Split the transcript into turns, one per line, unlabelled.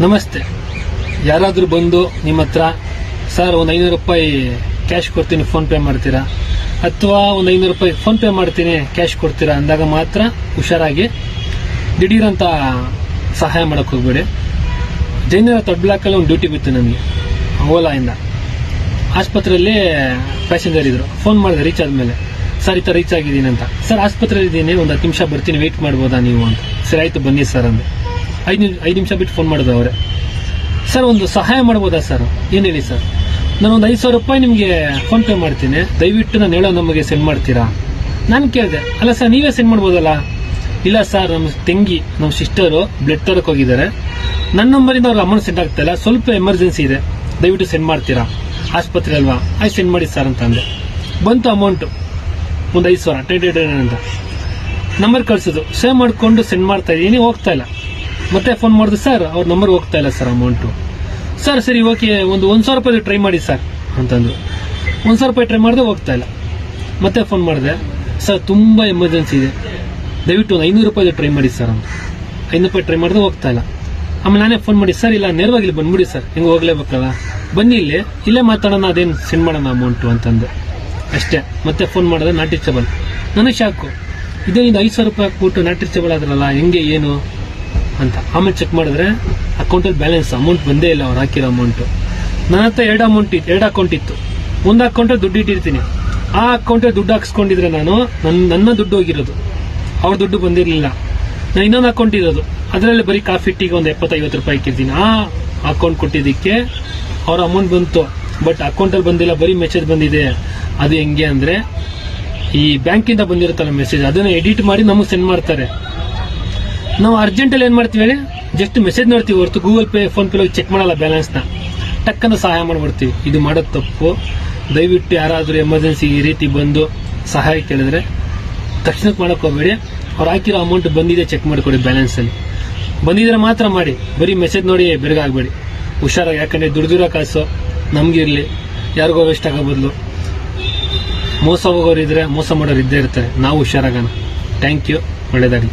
ನಮಸ್ತೆ. ಯಾರಾದರೂ ಬಂದು ನಿಮ್ಮ ಹತ್ರ, ಸರ್, ಒಂದು ಐನೂರು ರೂಪಾಯಿ ಕ್ಯಾಶ್ ಕೊಡ್ತೀನಿ, ಫೋನ್ ಪೇ ಮಾಡ್ತೀರಾ? ಅಥವಾ ಒಂದು ಐನೂರು ರೂಪಾಯಿ ಫೋನ್ ಪೇ ಮಾಡ್ತೀನಿ, ಕ್ಯಾಶ್ ಕೊಡ್ತೀರಾ? ಅಂದಾಗ ಮಾತ್ರ ಹುಷಾರಾಗಿ ದಿಢೀರಂತ ಸಹಾಯ ಮಾಡಕ್ಕೆ ಹೋಗ್ಬೇಡಿ. ಜೈನರ ದೊಡ್ಡ ಬ್ಲಾಕಲ್ಲಿ ಒಂದು ಡ್ಯೂಟಿ ಬಿತ್ತು ನನಗೆ ಓಲಾಯಿಂದ ಆಸ್ಪತ್ರೆಯಲ್ಲಿ ಪ್ಯಾಸೆಂಜರ್ ಇದ್ರು. ಫೋನ್ ಮಾಡಿದೆ ರೀಚ್ ಆದ್ಮೇಲೆ. ಸರ್, ಈ ಥರ ರೀಚ್ ಆಗಿದ್ದೀನಿ ಅಂತ. ಸರ್ ಆಸ್ಪತ್ರೆಯಲ್ಲಿ ಇದ್ದೀನಿ ಒಂದು ಹತ್ತು ನಿಮಿಷ ಬರ್ತೀನಿ ವೆಯ್ಟ್ ಮಾಡ್ಬೋದಾ ನೀವು? ಅಂತ. ಸರಿ, ಆಯ್ತು, ಬನ್ನಿ, ಸರ್, ಅಂದೆ. ಐದು ಐದು ನಿಮಿಷ ಬಿಟ್ಟು ಫೋನ್ ಮಾಡಿದ್ರು ಅವರೇ. ಸರ್, ಒಂದು ಸಹಾಯ ಮಾಡ್ಬೋದಾ ಸರ್? ಏನು ಹೇಳಿ ಸರ್? ನಾನು ಒಂದು ಐದು ಸಾವಿರ ರೂಪಾಯಿ ನಿಮಗೆ ಫೋನ್ ಪೇ ಮಾಡ್ತೀನಿ. ದಯವಿಟ್ಟು ನಾನು ಹೇಳೋ ನಮಗೆ ಸೆಂಡ್ ಮಾಡ್ತೀರಾ? ನಾನು ಕೇಳಿದೆ. ಅಲ್ಲ ಸರ್, ನೀವೇ ಸೆಂಡ್ ಮಾಡ್ಬೋದಲ್ಲ? ಇಲ್ಲ ಸರ್, ನಮ್ಮ ತಂಗಿ, ನಮ್ಮ ಸಿಸ್ಟರು ಬ್ಲಡ್ ತರಕ್ಕೆ ಹೋಗಿದ್ದಾರೆ. ನನ್ನ ನಂಬರಿಂದ ಅವ್ರಿಗೆ ಅಮೌಂಟ್ ಸೆಂಡ್ ಆಗ್ತಾ ಸ್ವಲ್ಪ ಎಮರ್ಜೆನ್ಸಿ ಇದೆ. ದಯವಿಟ್ಟು ಸೆಂಡ್ ಮಾಡ್ತೀರಾ? ಆಸ್ಪತ್ರೆ ಅಲ್ವಾ? ಆಯ್ತು ಸೆಂಡ್ ಮಾಡಿ ಸರ್ ಅಂತ ಅಂದೆ ಬಂತು ಅಮೌಂಟು ಒಂದು ಐದು ಸಾವಿರ. ಟೈ ಟೈ ಟೈ ಅಂತ. ನಂಬರ್ ಕಳಿಸಿದ್ರು ಸೇವ್ ಮಾಡಿಕೊಂಡು ಸೆಂಡ್ ಮಾಡ್ತಾ ಇದ್ದೀನಿ ಹೋಗ್ತಾ ಇಲ್ಲ. ಮತ್ತೆ ಫೋನ್ ಮಾಡಿದ್ರು ಸರ್ ಅವ್ರ ನಂಬರ್ ಹೋಗ್ತಾ ಇಲ್ಲ ಸರ್ ಅಮೌಂಟು ಸರ್ ಸರಿ ಓಕೆ ಒಂದು ಒಂದು ಸಾವಿರ ರೂಪಾಯಿ ಟ್ರೈ ಮಾಡಿ ಸರ್ ಅಂತಂದು ಒಂದು ಸಾವಿರ ರೂಪಾಯಿ ಟ್ರೈ ಮಾಡಿದೆ ಹೋಗ್ತಾ ಇಲ್ಲ. ಮತ್ತೆ ಫೋನ್ ಮಾಡಿದೆ ಸರ್ ತುಂಬ ಎಮರ್ಜೆನ್ಸಿ ಇದೆ. ದಯವಿಟ್ಟು ಒಂದು ಐನೂರು ರೂಪಾಯಿದು ಟ್ರೈ ಮಾಡಿ ಸರ್ ಅಂತ. ಐನೂರು ರೂಪಾಯಿ ಟ್ರೈ ಮಾಡಿದ್ರೆ ಹೋಗ್ತಾ ಇಲ್ಲ. ಆಮೇಲೆ ನಾನೇ ಫೋನ್ ಮಾಡಿ ಸರ್ ಇಲ್ಲ ನೇರವಾಗಿ ಇಲ್ಲಿ ಬಂದ್ಬಿಡಿ ಸರ್ ಹಿಂಗೆ ಹೋಗ್ಲೇಬೇಕಲ್ಲ? ಬನ್ನಿ ಇಲ್ಲಿ. ಇಲ್ಲೇ ಮಾತಾಡೋಣ, ಅದೇನು ಸೆಂಡ್ ಮಾಡೋಣ ಅಮೌಂಟು ಅಂತಂದು. ಅಷ್ಟೇ. ಮತ್ತೆ ಫೋನ್ ಮಾಡಿದ್ರೆ ನಾಟ್ ರೀಚಬಲ್ ನನಗೆ ಶಾಕು ಇದೇ ಇದು ಐದು ಸಾವಿರ ರೂಪಾಯಿ ಹಾಕ್ಬಿಟ್ಟು ನಾಟ್ ರೀಚಬಲ್ ಆದ್ರಲ್ಲ, ಹೆಂಗೆ, ಏನು? ಅಂತ. ಆಮೇಲೆ ಚೆಕ್ ಮಾಡಿದ್ರೆ ಅಕೌಂಟಲ್ಲಿ ಬ್ಯಾಲೆನ್ಸ್ ಅಮೌಂಟ್ ಬಂದೇ ಇಲ್ಲ ಅವ್ರು ಹಾಕಿರೋ ಅಮೌಂಟು ನನ್ನ ಹತ್ರ ಎರಡು ಅಮೌಂಟ್ ಇತ್ತು ಎರಡು ಅಕೌಂಟ್ ಇತ್ತು. ಒಂದು ಅಕೌಂಟಲ್ಲಿ ದುಡ್ಡು ಇಟ್ಟಿರ್ತೀನಿ. ಆ ಅಕೌಂಟಲ್ಲಿ ದುಡ್ಡು ಹಾಕ್ಸ್ಕೊಂಡಿದ್ರೆ ನಾನು ನನ್ನ ನನ್ನ ದುಡ್ಡು ಹೋಗಿರೋದು. ಅವ್ರ ದುಡ್ಡು ಬಂದಿರಲಿಲ್ಲ. ನಾನು ಇನ್ನೊಂದು ಅಕೌಂಟ್ ಇರೋದು. ಅದರಲ್ಲಿ ಬರೀ ಕಾಫಿ ಟೀಗೆ ಒಂದು ಎಪ್ಪತ್ತೈವತ್ತು ರೂಪಾಯಿ ಇಕ್ಕಿರ್ತೀನಿ. ಆ ಅಕೌಂಟ್ ಕೊಟ್ಟಿದ್ದಕ್ಕೆ ಅವ್ರ ಅಮೌಂಟ್ ಬಂತು. ಬಟ್ ಅಕೌಂಟಲ್ಲಿ ಬಂದಿಲ್ಲ, ಬರೀ ಮೆಸೇಜ್ ಬಂದಿದೆ. ಅದು ಹೆಂಗೆ ಅಂದರೆ ಈ ಬ್ಯಾಂಕಿಂದ ಬಂದಿರುತ್ತಲ್ಲ ಮೆಸೇಜ್ ಅದನ್ನು ಎಡಿಟ್ ಮಾಡಿ ನಮಗೆ ಸೆಂಡ್ ಮಾಡ್ತಾರೆ. ನಾವು ಅರ್ಜೆಂಟಲ್ಲಿ ಏನು ಮಾಡ್ತೀವಿ ಹೇಳಿ? ಜಸ್ಟ್ ಮೆಸೇಜ್ ನೋಡ್ತೀವಿ ಹೊರತು Google Pay PhonePe check ಮಾಡಲ್ಲ ಬ್ಯಾಲೆನ್ಸ್ನ ಟಕ್ಕನ್ನು ಸಹಾಯ ಮಾಡ್ಬಿಡ್ತೀವಿ. ಇದು ಮಾಡೋದು ತಪ್ಪು. ದಯವಿಟ್ಟು ಯಾರಾದರೂ ಎಮರ್ಜೆನ್ಸಿ ಈ ರೀತಿ ಬಂದು ಸಹಾಯ ಕೇಳಿದ್ರೆ ತಕ್ಷಣಕ್ಕೆ ಮಾಡಕ್ಕೆ ಹೋಗ್ಬೇಡಿ. ಅವ್ರು ಹಾಕಿರೋ ಅಮೌಂಟ್ ಬಂದಿದೆ ಚೆಕ್ ಮಾಡಿಕೊಡಿ ಬ್ಯಾಲೆನ್ಸಲ್ಲಿ ಬಂದಿದ್ರೆ ಮಾತ್ರ ಮಾಡಿ. ಬರೀ ಮೆಸೇಜ್ ನೋಡಿ ಬೆರಗಾಗಬೇಡಿ ಹುಷಾರಾಗಿ, ಯಾಕಂದರೆ ದುಡ್ದಿರೋ ಕಾಸು ನಮಗಿರಲಿ ಯಾರಿಗೋ ವೇಸ್ಟ್ ಆಗೋ ಬದಲು. ಮೋಸ ಹೋಗೋರಿದ್ರೆ ಮೋಸ ಮಾಡೋರು ಇದ್ದೇ ಇರ್ತಾರೆ. ನಾವು ಹುಷಾರಾಗೋಣ. ಥ್ಯಾಂಕ್ ಯು ಒಳ್ಳೇದಾಗಲಿ.